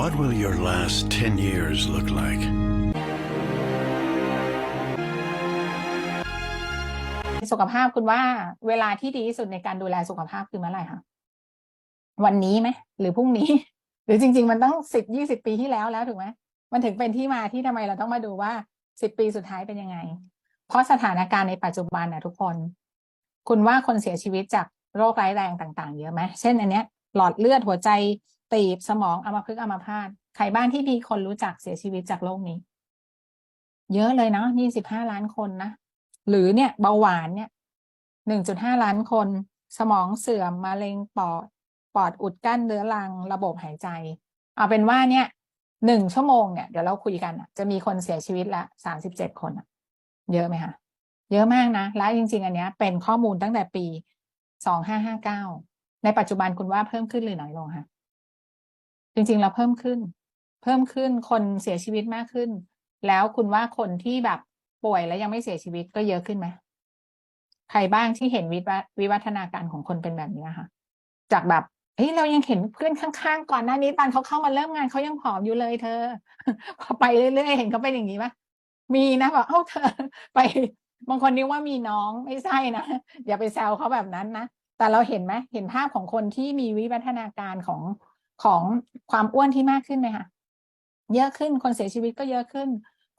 What will your last 10 years look like? สุขภาพคุณว่าเวลาที่ดีที่สุดในการดูแลสุขภาพคือเมื่อไหร่คะวันนี้ไหมหรือพรุ่งนี้ หรือจริง ๆ มันต้องสิบยี่สิบปีที่แล้วแล้วถูกไหมมันถึงเป็นที่มาที่ทำไมเราต้องมาดูว่าสิบปีสุดท้ายเป็นยังไง เพราะสถานการณ์ในปัจจุบันนะทุกคน คุณว่าคนเสียชีวิตจากโรคร้ายแรงต่าง ๆ เยอะไหมเช่นอันเนี้ยหลอดเลือดหัวใจ ตีบสมองอัมพฤกษ์อัมพาตใครบ้านที่มีคนรู้จักเสียชีวิตจากโรคนี้ เยอะเลยเนาะยี่สิบห้าล้านคนนะ หรือเนี่ยเบาหวานเนี่ยหนึ่งจุดห้าล้านคน สมองเสื่อมมะเร็งปอด ปอดอุดกั้นเรื้อรังระบบหายใจ เอาเป็นว่าเนี่ยหนึ่งชั่วโมงเนี่ยเดี๋ยวเราคุยกันจะมีคนเสียชีวิตละสามสิบเจ็ดคนเยอะไหมคะเยอะมากนะและจริง ๆ อันเนี้ยเป็นข้อมูลตั้งแต่ปีสองห้าห้าเก้าในปัจจุบันคุณว่าเพิ่มขึ้นหรือน้อยลงคะ จริงๆเราเพิ่มขึ้น เพิ่มขึ้นคนเสียชีวิตมากขึ้น แล้วคุณว่าคนที่แบบป่วยแล้วยังไม่เสียชีวิตก็เยอะขึ้นไหมใครบ้างที่เห็นวิวัฒวิวัฒนาการของคนเป็นแบบนี้ค่ะ จากแบบเฮ้ยเรายังเห็นเพื่อนข้างๆ ก่อนหน้านี้ตอนเขาเข้ามาเริ่มงานเขายังผอมอยู่เลยเธอ พอไปเรื่อยๆเห็นเขาเป็นอย่างนี้ปะมีนะบอกเอ้าเธอ ไป บางคนนึกว่ามีน้องไม่ใช่นะอย่าไปแซวเขาแบบนั้นนะแต่เราเห็นไหมเห็นภาพของคนที่มีวิวัฒนาการของ ของความอ้วนที่มากขึ้นไหมคะเยอะขึ้นคนเสียชีวิตก็เยอะขึ้น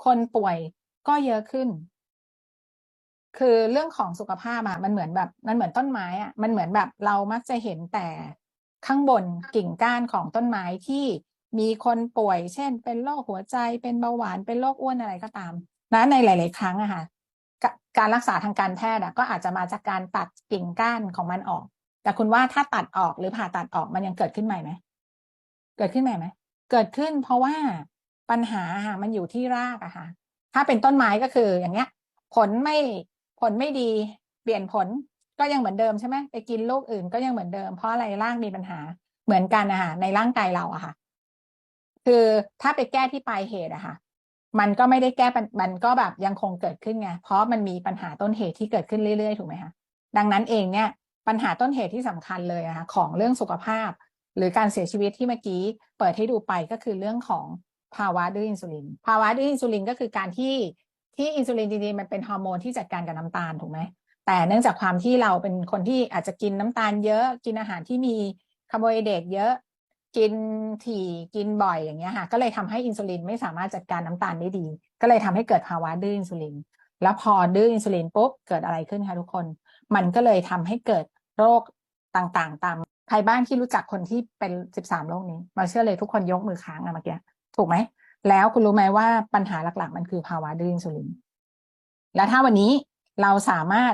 คนป่วยก็เยอะขึ้น คือเรื่องของสุขภาพอะมันเหมือนแบบมันเหมือนต้นไม้อะมันเหมือนแบบเรามักจะเห็นแต่ข้างบนกิ่งก้านของต้นไม้ที่มีคนป่วย เช่น เป็นโรคหัวใจเป็นเบาหวานเป็นโรคอ้วนอะไรก็ตาม นะในหลาย ๆ ครั้งอะค่ะการรักษาทางการแพทย์ก็อาจจะมาจากการตัดกิ่งก้านของมันออก แต่คุณว่าถ้าตัดออกหรือผ่าตัดออกมันยังเกิดขึ้นใหม่ไหม เกิดขึ้นใหม่ไหมเกิดขึ้นเพราะว่าปัญหาค่ะมันอยู่ที่รากอะค่ะถ้าเป็นต้นไม้ก็คืออย่างเงี้ย ผลไม่ผลไม่ดี เปลี่ยนผลก็ยังเหมือนเดิมใช่ไหมไปกินโรคอื่นก็ยังเหมือนเดิมเพราะอะไรรากมีปัญหาเหมือนกันนะคะในร่างกายเราอะค่ะ คือถ้าไปแก้ที่ปลายเหตุอะค่ะ มันก็ไม่ได้แก้ปัญมันก็แบบยังคงเกิดขึ้นไงเพราะมันมีปัญหาต้นเหตุที่เกิดขึ้นเรื่อยๆถูกไหมคะดังนั้นเองเนี่ย ปัญหาต้นเหตุที่สำคัญเลยนะคะของเรื่องสุขภาพ หรือการเสียชีวิตที่เมื่อกี้เปิดให้ดูไปก็คือเรื่องของภาวะดื้ออินซูลิน ภาวะดื้ออินซูลินก็คือการที่ที่อินซูลินจริงๆมันเป็นฮอร์โมนที่จัดการกับน้ำตาลถูกไหมแต่เนื่องจากความที่เราเป็นคนที่อาจจะกินน้ำตาลเยอะกินอาหารที่มีคาร์โบไฮเดรตเยอะ กินถี่กินบ่อยอย่างเงี้ยค่ะก็เลยทำให้อินซูลินไม่สามารถจัดการน้ำตาลได้ดี ก็เลยทำให้เกิดภาวะดื้ออินซูลิน แล้วพอดื้ออินซูลินปุ๊บเกิดอะไรขึ้นคะทุกคน มันก็เลยทำให้เกิดโรคต่างๆ ตาม ใครบ้างที่รู้จักคนที่เป็นสิบสามโรคนี้ มาเชื่อเลยทุกคนยกมือค้างอะเมื่อกี้ถูกไหม แล้วคุณรู้ไหมว่าปัญหาหลักๆ มันคือภาวะดื้ออินซูลิน แล้วถ้าวันนี้เราสามารถ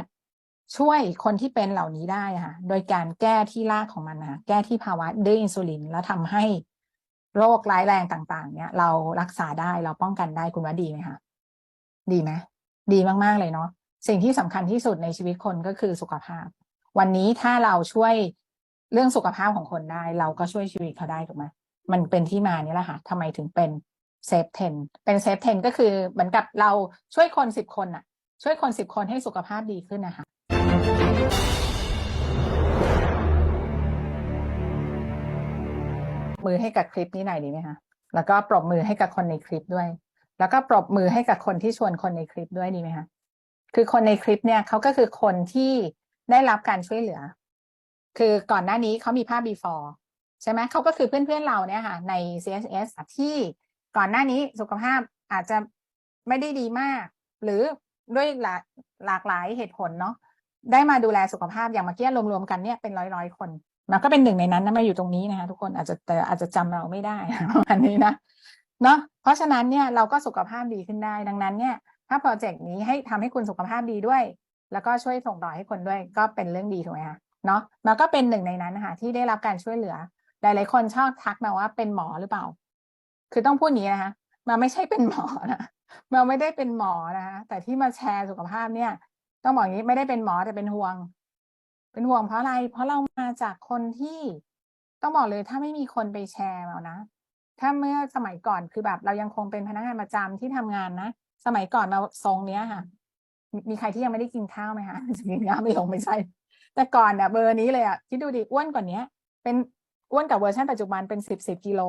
ช่วยคนที่เป็นเหล่านี้ได้ค่ะ โดยการแก้ที่รากของมันนะแก้ที่ภาวะดื้ออินซูลิน แล้วทำให้โรคร้ายแรงต่าง ๆ เนี่ย เรารักษาได้เราป้องกันได้คุณว่าดีไหมคะดีไหมดีมากๆเลยเนาะสิ่งที่สำคัญที่สุดในชีวิตคนก็คือสุขภาพ วันนี้ถ้าเราช่วย เรื่องสุขภาพของคนได้ เราก็ช่วยชีวิตเขาได้ถูกไหมมันเป็นที่มานี่แหละค่ะทำไมถึงเป็นเซฟเทนเป็นเซฟเทนก็คือเหมือนกับเราช่วยคนสิบคนอะช่วยคนสิบคนให้สุขภาพดีขึ้นนะคะมือให้กับคลิปนี้หน่อยดีไหมคะแล้วก็ปรบมือให้กับคนในคลิปด้วย แล้วก็ปรบมือให้กับคนที่ชวนคนในคลิปด้วยดีไหมคะคือคนในคลิปเนี่ยเขาก็คือคนที่ได้รับการช่วยเหลือ คือก่อนหน้านี้เขามีภาพ before ใช่ไหมเขาก็คือเพื่อนๆเราเนี่ยค่ะ ใน CSS ที่ก่อนหน้านี้สุขภาพอาจจะไม่ได้ดีมาก หรือด้วยหลากหลากหลายเหตุผลเนาะได้มาดูแลสุขภาพอย่างเมื่อกี้รวมๆกันเนี่ยเป็นร้อยๆคนมันก็เป็นหนึ่งในนั้นนะมาอยู่ตรงนี้นะคะทุกคนอาจจะแต่อาจจะจำเราไม่ได้ประมาณนี้นะเนาะเพราะฉะนั้นเนี่ยเราก็สุขภาพดีขึ้นได้ดังนั้นเนี่ย ถ้าโปรเจกต์นี้ให้ทำให้คุณสุขภาพดีด้วย แล้วก็ช่วยส่งต่อให้คนด้วยก็เป็นเรื่องดีถูกไหมคะ เนาะมันก็เป็นหนึ่งในนั้นนะคะที่ได้รับการช่วยเหลือ หลาย ๆ คนชอบทักมาว่าเป็นหมอหรือเปล่า คือต้องพูดอย่างนี้นะคะมันไม่ใช่เป็นหมอนะมันไม่ได้เป็นหมอนะคะแต่ที่มาแชร์สุขภาพเนี่ย ต้องบอกอย่างนี้ไม่ได้เป็นหมอแต่เป็นห่วง เป็นห่วงเพราะอะไร เพราะเรามาจากคนที่ต้องบอกเลยถ้าไม่มีคนไปแชร์เรานะถ้าเมื่อสมัยก่อนคือแบบ เรายังคงเป็นพนักงานประจำที่ทำงานนะสมัยก่อนเราทรงเนี้ยค่ะ มีใครที่ยังไม่ได้กินข้าวไหมคะกินข้าวไม่ลงไม่ใช่ แต่ก่อนเนี่ยเบอร์นี้เลยอะคิดดูดิอ้วนกว่านี้เป็นอ้วนกับเวอร์ชันปัจจุบันเป็นสิบสิบกิโล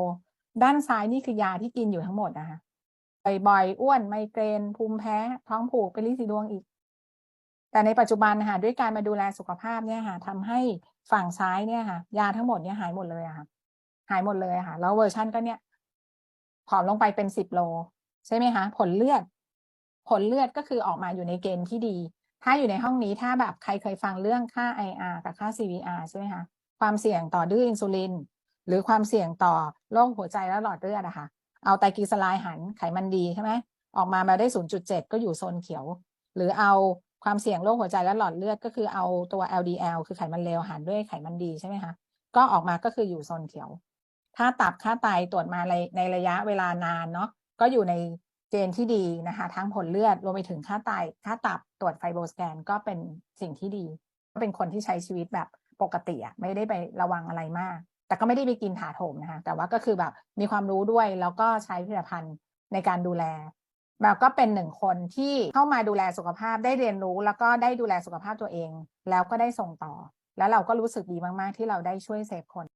ด้านซ้ายนี่คือยาที่กินอยู่ทั้งหมดนะคะบ่อยๆอ้วนไมเกรน ภูมิแพ้ ท้องผูกเป็นลิสีดวงอีก แต่ในปัจจุบันนะคะด้วยการมาดูแลสุขภาพเนี่ยค่ะทำให้ฝั่งซ้ายเนี่ยค่ะ ยาทั้งหมดเนี่ยหายหมดเลยค่ะ หายหมดเลยค่ะ แล้วเวอร์ชันก็เนี่ยผอมลงไปเป็นสิบโล ใช่ไหมคะผลเลือด ผลเลือดก็คือออกมาอยู่ในเกณฑ์ที่ดี ถ้าอยู่ในห้องนี้ถ้าแบบใครเคยฟังเรื่องค่า IR กับค่า CVR ใช่ไหมคะความเสี่ยงต่อดื้ออินซูลิน หรือความเสี่ยงต่อโรคหัวใจและหลอดเลือดอะค่ะ เอาไตรกลีเซอไรด์หันไขมันดีใช่ไหมออกมามาได้ 0.7 ก็อยู่โซนเขียว หรือเอาความเสี่ยงโรคหัวใจและหลอดเลือดก็คือเอาตัว LDL คือไขมันเลวหารด้วยไขมันดีใช่ไหมคะก็ออกมาก็คืออยู่โซนเขียว ถ้าตับค่าไตตรวจมาในในระยะเวลานานเนาะก็อยู่ใน เกณฑ์ที่ดีนะคะทั้งผลเลือดรวมไปถึงค่าไตค่าตับตรวจไฟโบสแกนก็เป็นสิ่งที่ดี ก็เป็นคนที่ใช้ชีวิตแบบปกติอะไม่ได้ไประวังอะไรมาก แต่ก็ไม่ได้ไปกินถาโถมนะคะแต่ว่าก็คือแบบมีความรู้ด้วยแล้วก็ใช้ผลิตภัณฑ์ในการดูแลแบบก็เป็นหนึ่งคนที่เข้ามาดูแลสุขภาพได้เรียนรู้ แล้วก็ได้ดูแลสุขภาพตัวเอง แล้วก็ได้ส่งต่อ แล้วเราก็รู้สึกดีมาก ๆ ที่เราได้ช่วยเซฟคน